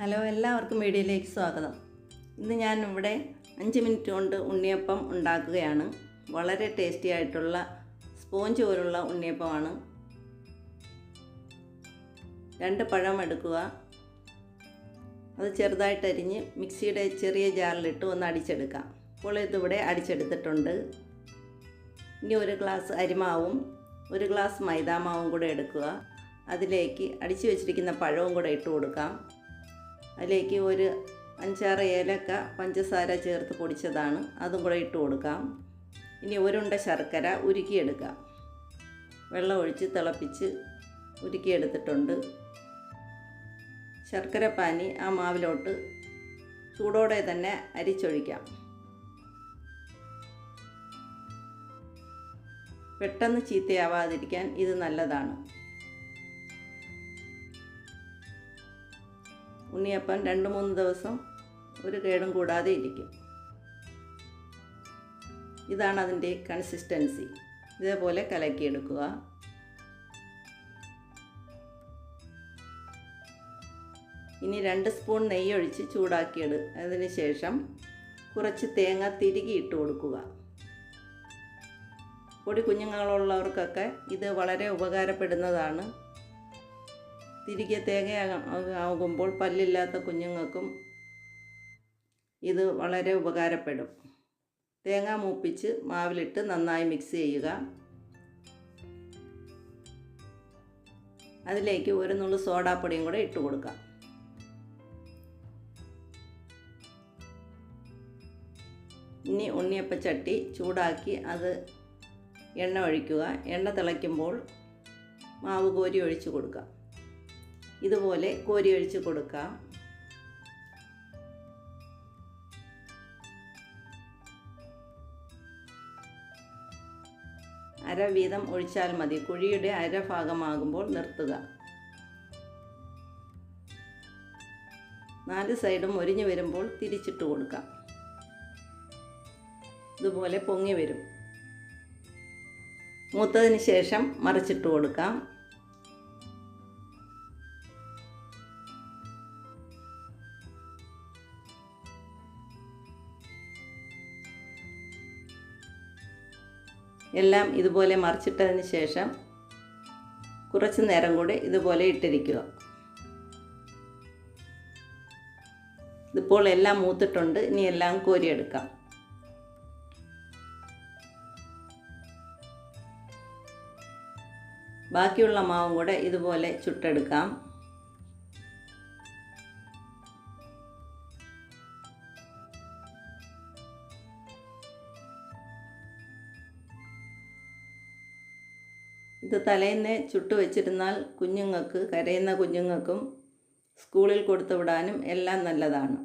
Hello എല്ലാവർക്കും വീഡിയോയിലേക്ക് സ്വാഗതം. ഇന്ന് ഞാൻ ഇവിടെ അഞ്ച് മിനിറ്റ് കൊണ്ട് ഉണ്ണിയപ്പം ഉണ്ടാക്കുകയാണ്. വളരെ ടേസ്റ്റി ആയിട്ടുള്ള സ്പോഞ്ച് പോലുള്ള ഉണ്ണിയപ്പമാണ്. രണ്ട് പഴം എടുക്കുക. അത് ചെറുതായിട്ട് അരിഞ്ഞ് മിക്സിയുടെ ചെറിയ ജാറിലിട്ട് ഒന്ന് അടിച്ചെടുക്കാം. അപ്പോൾ ഇതിവിടെ അടിച്ചെടുത്തിട്ടുണ്ട്. ഇനി ഒരു ഗ്ലാസ് അരിമാവും ഒരു ഗ്ലാസ് മൈദാമാവും കൂടെ എടുക്കുക. അതിലേക്ക് അടിച്ചു വെച്ചിരിക്കുന്ന പഴവും കൂടെ ഇട്ട് കൊടുക്കാം. അതിലേക്ക് ഒരു അഞ്ചാറ് ഏലക്ക പഞ്ചസാര ചേർത്ത് പൊടിച്ചതാണ്. അതും കൂടെ ഇട്ട് കൊടുക്കാം. ഇനി ഒരുണ്ട ശർക്കര ഉരുക്കിയെടുക്കാം. വെള്ളം ഒഴിച്ച് തിളപ്പിച്ച് ഉരുക്കിയെടുത്തിട്ടുണ്ട്. ശർക്കര പാനി ആ മാവിലോട്ട് ചൂടോടെ തന്നെ അരിച്ചൊഴിക്കാം. പെട്ടെന്ന് ചീത്തയാവാതിരിക്കാൻ ഇത് നല്ലതാണ്. ഉണ്ണിയപ്പം രണ്ട് മൂന്ന് ദിവസം ഒരു കേടും കൂടാതെ ഇരിക്കും. ഇതാണ് അതിന്റെ കൺസിസ്റ്റൻസി ഇതേപോലെ കലക്കിയെടുക്കുക. ഇനി രണ്ട് സ്പൂൺ നെയ്യ് ഒഴിച്ച് ചൂടാക്കിയെടു അതിന് ശേഷം കുറച്ച് തേങ്ങ തിരികെ ഇട്ട് കൊടുക്കുക. പൊടി കുഞ്ഞുങ്ങളുള്ളവർക്കൊക്കെ ഇത് വളരെ ഉപകാരപ്പെടുന്നതാണ്. തിരികെ തേങ്ങ ആകുമ്പോൾ പല്ലില്ലാത്ത കുഞ്ഞുങ്ങൾക്കും ഇത് വളരെ ഉപകാരപ്പെടും. തേങ്ങ മൂപ്പിച്ച് മാവിലിട്ട് നന്നായി മിക്സ് ചെയ്യുക. അതിലേക്ക് ഒരു നുള്ളു സോഡാപ്പൊടിയും കൂടെ ഇട്ട് കൊടുക്കാം. ഇനി ഉണ്ണിയപ്പച്ചട്ടി ചൂടാക്കി അത് എണ്ണ ഒഴിക്കുക. എണ്ണ തിളയ്ക്കുമ്പോൾ മാവ് കോരി ഒഴിച്ചു കൊടുക്കുക ഇതുപോലെ കോരി ഒഴിച്ച് കൊടുക്കാം. അര വീതം ഒഴിച്ചാൽ മതി. കുഴിയുടെ അര ഭാഗമാകുമ്പോൾ നിർത്തുക. നാല് സൈഡും ഒരിഞ്ഞു വരുമ്പോൾ തിരിച്ചിട്ട് കൊടുക്കാം. ഇതുപോലെ പൊങ്ങി വരും. മൂത്തതിന് ശേഷം മറിച്ചിട്ട് കൊടുക്കാം. എല്ലാം ഇതുപോലെ മറിച്ചിട്ടതിന് ശേഷം കുറച്ച് നേരം കൂടി ഇതുപോലെ ഇട്ടിരിക്കുക. ഇതിപ്പോൾ എല്ലാം മൂത്തിട്ടുണ്ട്. ഇനി എല്ലാം കോരിയെടുക്കാം. ബാക്കിയുള്ള മാവും കൂടെ ഇതുപോലെ ചുട്ടെടുക്കാം. ഇത് തലേന്ന് ചുട്ടു വെച്ചിരുന്നാൽ കുഞ്ഞുങ്ങൾക്ക് കരയുന്ന കുഞ്ഞുങ്ങൾക്കും സ്കൂളിൽ കൊടുത്തു വിടാനും എല്ലാം നല്ലതാണ്.